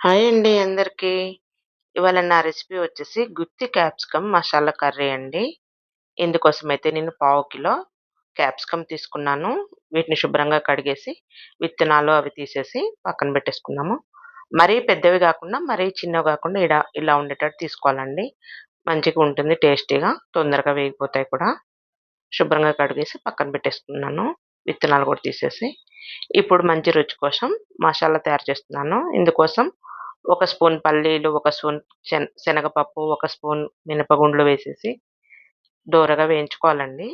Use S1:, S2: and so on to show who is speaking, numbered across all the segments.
S1: Hi అండి అందరికీ. ఇవాళ నా రెసిపీ వచ్చేసి గుత్తి క్యాప్సికమ్ మసాలా కర్రీ అండి. ఇందుకోసమైతే నేను పావు కిలో క్యాప్సికమ్ తీసుకున్నాను. వీటిని శుభ్రంగా కడిగేసి విత్తనాలు అవి తీసేసి పక్కన పెట్టేసుకున్నాము. మరీ పెద్దవి కాకుండా మరీ చిన్నవి కాకుండా ఇలా ఇలా ఉండేటట్టు తీసుకోవాలండి. మంచిగా ఉంటుంది టేస్టీగా తొందరగా వేగిపోతాయి కూడా. శుభ్రంగా కడిగేసి పక్కన పెట్టేసుకున్నాను. విత్తనాలు కూడా తీసేసి. ఇప్పుడు మంచి రుచి కోసం మసాలా తయారు చేస్తున్నాను. ఇందుకోసం ఒక స్పూన్ పల్లీలు, ఒక స్పూన్ శన శనగపప్పు, ఒక స్పూన్ మినపగుండ్లు వేసేసి దోరగా వేయించుకోవాలండి.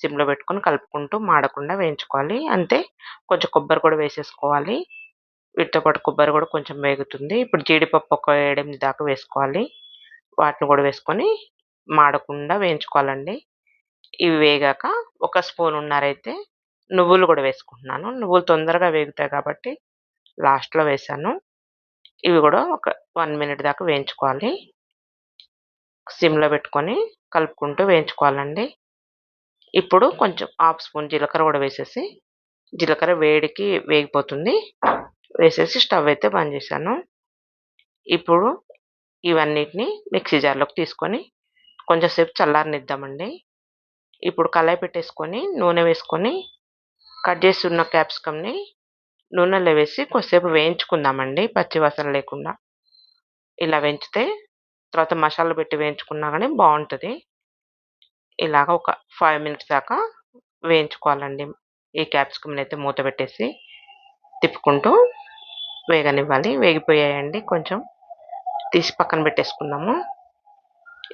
S1: సిమ్‌లో పెట్టుకొని కలుపుకుంటూ మాడకుండా వేయించుకోవాలి. అంతే కొంచెం కొబ్బరి కూడా వేసేసుకోవాలి. వీటితో పాటు కొబ్బరి కూడా కొంచెం వేగుతుంది. ఇప్పుడు జీడిపప్పు ఒక 7, 8 దాకా వేసుకోవాలి. వాటిని కూడా వేసుకొని మాడకుండా వేయించుకోవాలండి. ఇవి వేగాక ఒక స్పూన్ ఉన్నారైతే నువ్వులు కూడా వేసుకుంటున్నాను. నువ్వులు తొందరగా వేగుతాయి కాబట్టి లాస్ట్‌లో వేసాను ఇవి కూడా ఒక వన్ మినిట్ దాకా వేయించుకోవాలి. సిమ్‌లో పెట్టుకొని కలుపుకుంటూ వేయించుకోవాలండి. ఇప్పుడు కొంచెం హాఫ్ స్పూన్ జీలకర్ర కూడా వేసేసి జీలకర్ర వేడికి వేగిపోతుంది. వేసేసి స్టవ్ అయితే బంద్ చేశాను. ఇప్పుడు ఇవన్నిటిని మిక్సీ జార్‌లోకి తీసుకొని కొంచెంసేపు చల్లారనిద్దామండి. ఇప్పుడు కళాయి పెట్టేసుకొని నూనె వేసుకొని కట్ చేసి ఉన్న క్యాప్సికమ్‌ని నూనెలో వేసి కొద్దిసేపు వేయించుకుందామండి పచ్చి వాసన లేకుండా. ఇలా వేయించితే తర్వాత మసాలా పెట్టి వేయించుకున్నా కానీ బాగుంటుంది ఇలాగ ఒక ఫైవ్ మినిట్స్ దాకా వేయించుకోవాలండి. ఈ క్యాప్సికమ్ని అయితే మూత పెట్టేసి తిప్పుకుంటూ వేగనివ్వాలి. వేగిపోయాయండి కొంచెం. తీసి పక్కన పెట్టేసుకుందాము.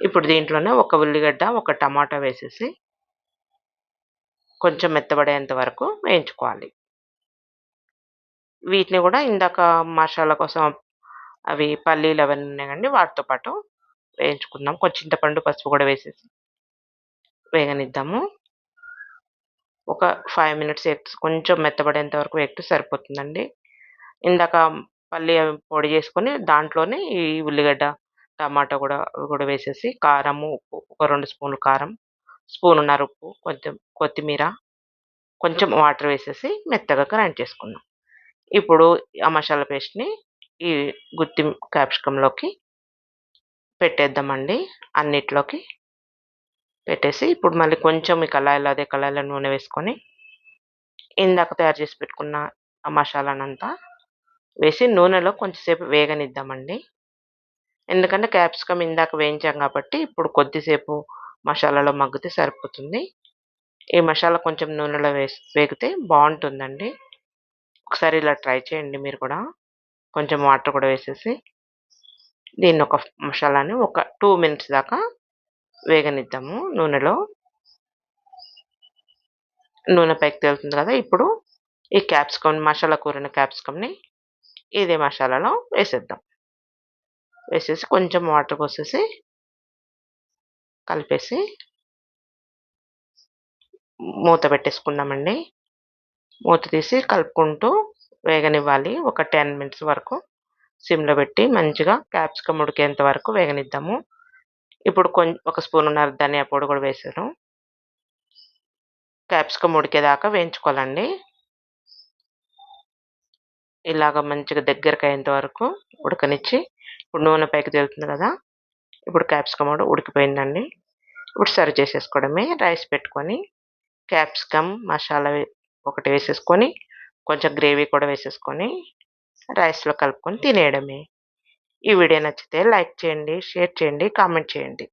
S1: ఇప్పుడు దీంట్లోనే ఒక ఉల్లిగడ్డ, ఒక టమాటా వేసేసి కొంచెం మెత్తబడేంత వరకు వేయించుకోవాలి. వీటిని కూడా ఇందాక మసాలా కోసం అవి పల్లీలు అవన్నీ ఉన్నాయండి వాటితో పాటు వేయించుకుందాం. కొంచెం చింతపండు, పసుపు కూడా వేసేసి వేగనిద్దాము. ఒక ఫైవ్ మినిట్స్ ఎగ్స్ కొంచెం మెత్తబడేంత వరకు వేగితే సరిపోతుందండి. ఇందాక పల్లి పొడి చేసుకొని దాంట్లోనే ఈ ఉల్లిగడ్డ, టమాటా కూడా కూడా వేసేసి కారము, ఉప్పు ఒక రెండు స్పూన్లు కారం, స్పూన్ ఉన్నారు ఉప్పు, కొంచెం కొత్తిమీర, కొంచెం వాటర్ వేసేసి మెత్తగా గ్రైండ్ చేసుకుందాం. ఇప్పుడు ఆ మసాలా పేస్ట్‌ని ఈ గుత్తి క్యాప్సికంలోకి పెట్టేద్దామండి. అన్నిట్లోకి పెట్టేసి ఇప్పుడు మళ్ళీ కొంచెం ఈ కళాయిలో అదే కళాయిలో నూనె వేసుకొని ఇందాక తయారు చేసి పెట్టుకున్న ఆ మసాలానంతా వేసి నూనెలో కొంచెం సేపు వేగనిద్దామండి. ఎందుకంటే క్యాప్సికమ్ ఇందాక వేయించాం కాబట్టి ఇప్పుడు కొద్దిసేపు మసాలాలో మగ్గితే సరిపోతుంది. ఈ మసాలా కొంచెం నూనెలో వేసి వేగితే బాగుంటుందండి ఒకసారి ఇలా ట్రై చేయండి మీరు కూడా. కొంచెం వాటర్ కూడా వేసేసి దీన్ని ఒక మసాలాని ఒక టూ మినిట్స్ దాకా వేగనిద్దాము నూనెలో. నూనె పైకి తేలుతుంది కదా! ఇప్పుడు ఈ క్యాప్సికమ్ మసాలా కూరిన క్యాప్సికమ్‌ని ఇదే మసాలాలో వేసేద్దాం. వేసేసి కొంచెం వాటర్ పోసేసి కలిపేసి మూత పెట్టేసుకుందామండి. మూత తీసి కలుపుకుంటూ వేగనివ్వాలి. ఒక 10 మినిట్స్ వరకు సిమ్‌లో పెట్టి మంచిగా క్యాప్సికమ్ ఉడికేంత వరకు వేగనిద్దాము. ఇప్పుడు కొం ఒక స్పూన్ ఉన్నారు ధనియా పొడి కూడా వేసాను క్యాప్సికమ్ ఉడికేదాకా వేయించుకోవాలండి. ఇలాగ మంచిగా దగ్గరకయ్యేంత వరకు ఉడకనిచ్చి ఇప్పుడు నూనె పైకి తేలుతుంది కదా! ఇప్పుడు క్యాప్సికమ్ కూడా ఉడికిపోయిందండి. ఇప్పుడు సర్వ్ చేసేసుకోవడమే. రైస్ పెట్టుకొని క్యాప్సికమ్ మసాలా ఒకటి వేసేసుకొని కొంచెం గ్రేవీ కూడా వేసేసుకొని రైస్‌లో కలుపుకొని తినేయడమే. ఈ వీడియో నచ్చితే లైక్ చేయండి, షేర్ చేయండి, కామెంట్ చేయండి.